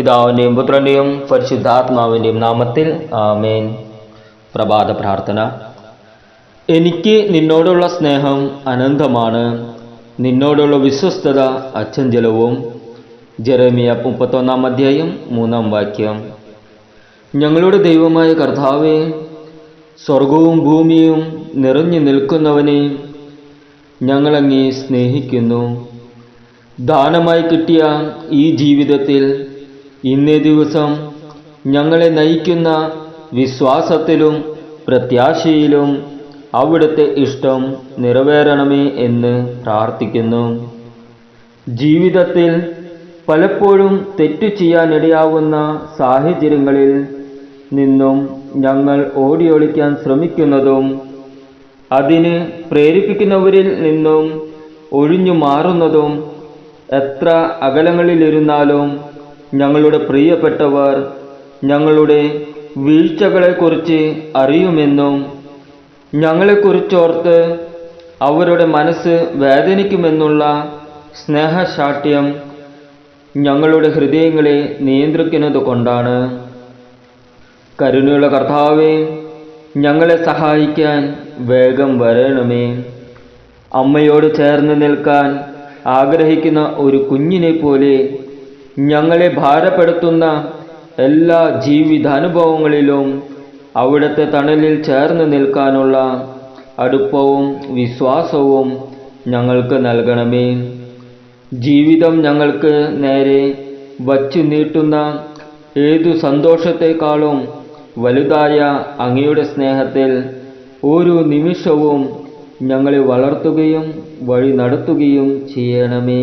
പിതാവിന്റെയും പുത്രന്റെയും പരിശുദ്ധാത്മാവിന്റെയും നാമത്തിൽ ആമേൻ. പ്രഭാത പ്രാർത്ഥന. എനിക്ക് നിന്നോടുള്ള സ്നേഹം അനന്തമാണ്. നിന്നോടുള്ള വിശ്വസ്തത അച്ചഞ്ചലവും. ജെറമിയ മുപ്പത്തൊന്നാം അധ്യായം മൂന്നാം വാക്യം. ഞങ്ങളുടെ ദൈവമായ കർത്താവെ സ്വർഗവും ഭൂമിയും നിറഞ്ഞു നിൽക്കുന്നവനെ ഞങ്ങളങ്ങേ സ്നേഹിക്കുന്നു. ദാനമായി കിട്ടിയ ഈ ജീവിതത്തിൽ ഇന്നേ ദിവസം ഞങ്ങളെ നയിക്കുന്ന വിശ്വാസത്തിലും പ്രത്യാശയിലും അവിടുത്തെ ഇഷ്ടം നിറവേറണമേ എന്ന് പ്രാർത്ഥിക്കുന്നു. ജീവിതത്തിൽ പലപ്പോഴും തെറ്റു ചെയ്യാനിടയാവുന്ന സാഹചര്യങ്ങളിൽ നിന്നും ഞങ്ങൾ ഓടിയൊളിക്കാൻ ശ്രമിക്കുന്നതും അതിന് പ്രേരിപ്പിക്കുന്നവരിൽ നിന്നും ഒഴിഞ്ഞു മാറുന്നതും എത്ര അകലങ്ങളിലിരുന്നാലും ഞങ്ങളുടെ പ്രിയപ്പെട്ടവർ ഞങ്ങളുടെ വീഴ്ചകളെക്കുറിച്ച് അറിയുമെന്നും ഞങ്ങളെക്കുറിച്ചോർത്ത് അവരുടെ മനസ്സ് വേദനിക്കുമെന്നുള്ള സ്നേഹശാഠ്യം ഞങ്ങളുടെ ഹൃദയങ്ങളെ നിയന്ത്രിക്കുന്നത് കൊണ്ടാണ്. കരുണയുള്ള കർത്താവെ ഞങ്ങളെ സഹായിക്കാൻ വേഗം വരണമേ. അമ്മയോട് ചേർന്ന് നിൽക്കാൻ ആഗ്രഹിക്കുന്ന ഒരു കുഞ്ഞിനെ പോലെ ഞങ്ങളെ ഭാരപ്പെടുത്തുന്ന എല്ലാ ജീവിതാനുഭവങ്ങളിലും അവിടുത്തെ തണലിൽ ചേർന്ന് നിൽക്കാനുള്ള അടുപ്പവും വിശ്വാസവും ഞങ്ങൾക്ക് നൽകണമേ. ജീവിതം ഞങ്ങൾക്ക് നേരെ വച്ചു നീട്ടുന്ന ഏതു സന്തോഷത്തെക്കാളും വലുതായ അങ്ങയുടെ സ്നേഹത്തിൽ ഓരോ നിമിഷവും ഞങ്ങളെ വളർത്തുകയും വഴി നടത്തുകയും ചെയ്യണമേ.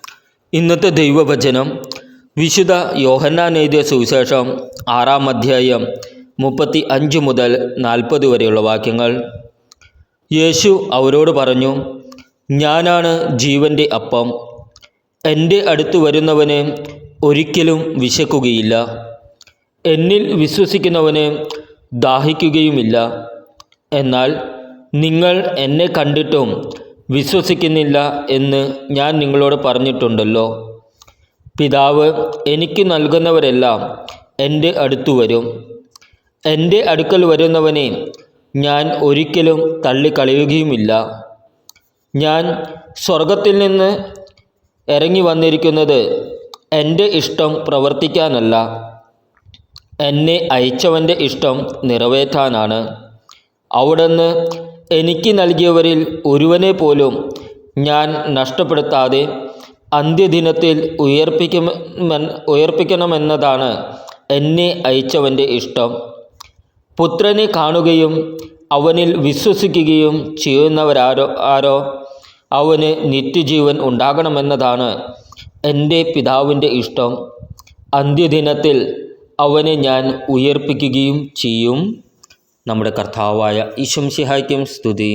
ഇന്നത്തെ ദൈവവചനം വിശുദ്ധ യോഹന്നാൻ എഴുതിയ സുവിശേഷം ആറാം അധ്യായം മുപ്പത്തി അഞ്ച് മുതൽ നാൽപ്പത് വരെയുള്ള വാക്യങ്ങൾ. യേശു അവരോട് പറഞ്ഞു ഞാനാണ് ജീവന്റെ അപ്പം. എന്റെ അടുത്ത് വരുന്നവന് ഒരിക്കലും വിശക്കുകയില്ല. എന്നിൽ വിശ്വസിക്കുന്നവന് ദാഹിക്കുകയുമില്ല. എന്നാൽ നിങ്ങൾ എന്നെ കണ്ടിട്ടും വിശ്വസിക്കുന്നില്ല എന്ന് ഞാൻ നിങ്ങളോട് പറഞ്ഞിട്ടുണ്ടല്ലോ. പിതാവ് എനിക്ക് നൽകുന്നവരെല്ലാം എന്റെ അടുത്തു വരും. എന്റെ അടുക്കൽ വരുന്നവനെ ഞാൻ ഒരിക്കലും തള്ളിക്കളയുകയുമില്ല. ഞാൻ സ്വർഗത്തിൽ നിന്ന് ഇറങ്ങി വന്നിരിക്കുന്നത് എന്റെ ഇഷ്ടം പ്രവർത്തിക്കാനല്ല. എന്നെ അയച്ചവന്റെ ഇഷ്ടം നിറവേറ്റാനാണ്. അവിടുന്ന് എനിക്ക് നൽകിയവരിൽ ഒരുവനെ പോലും ഞാൻ നഷ്ടപ്പെടുത്താതെ അന്ത്യദിനത്തിൽ ഉയർപ്പിക്കുമെന്ന് ഉയർപ്പിക്കണമെന്നതാണ് എന്നെ അയച്ചവന്റെ ഇഷ്ടം. പുത്രനെ കാണുകയും അവനിൽ വിശ്വസിക്കുകയും ചെയ്യുന്നവരാരോ ആരോ അവന് നിത്യജീവൻ ഉണ്ടാകണമെന്നതാണ് എന്റെ പിതാവിന്റെ ഇഷ്ടം. അന്ത്യദിനത്തിൽ അവനെ ഞാൻ ഉയർപ്പിക്കുകയും ചെയ്യും. നമ്മുടെ കർത്താവായ ഈശ്വംസിഹായ്ക്കും സ്തുതി.